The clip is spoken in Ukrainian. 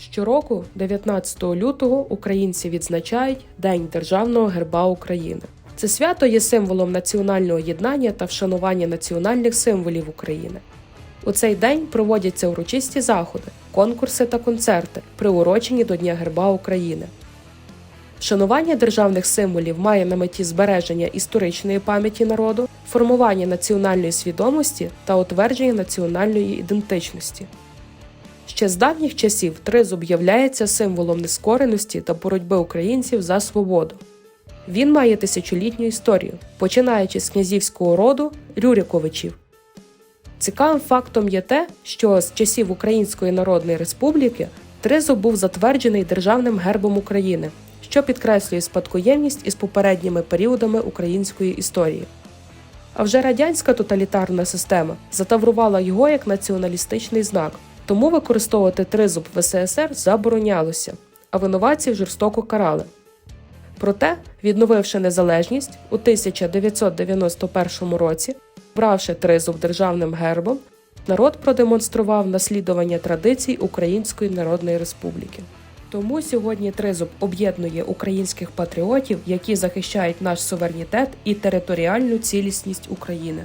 Щороку, 19 лютого, українці відзначають День Державного герба України. Це свято є символом національного єднання та вшанування національних символів України. У цей день проводяться урочисті заходи, конкурси та концерти, приурочені до Дня герба України. Вшанування державних символів має на меті збереження історичної пам'яті народу, формування національної свідомості та утвердження національної ідентичності. Ще з давніх часів тризуб являється символом нескореності та боротьби українців за свободу. Він має тисячолітню історію, починаючи з князівського роду Рюриковичів. Цікавим фактом є те, що з часів Української Народної Республіки тризуб був затверджений державним гербом України, що підкреслює спадкоємність із попередніми періодами української історії. А вже радянська тоталітарна система затаврувала його як націоналістичний знак, тому використовувати тризуб в СССР заборонялося, а винуватців жорстоко карали. Проте, відновивши незалежність у 1991 році, бравши тризуб державним гербом, народ продемонстрував наслідування традицій Української Народної Республіки. Тому сьогодні тризуб об'єднує українських патріотів, які захищають наш суверенітет і територіальну цілісність України.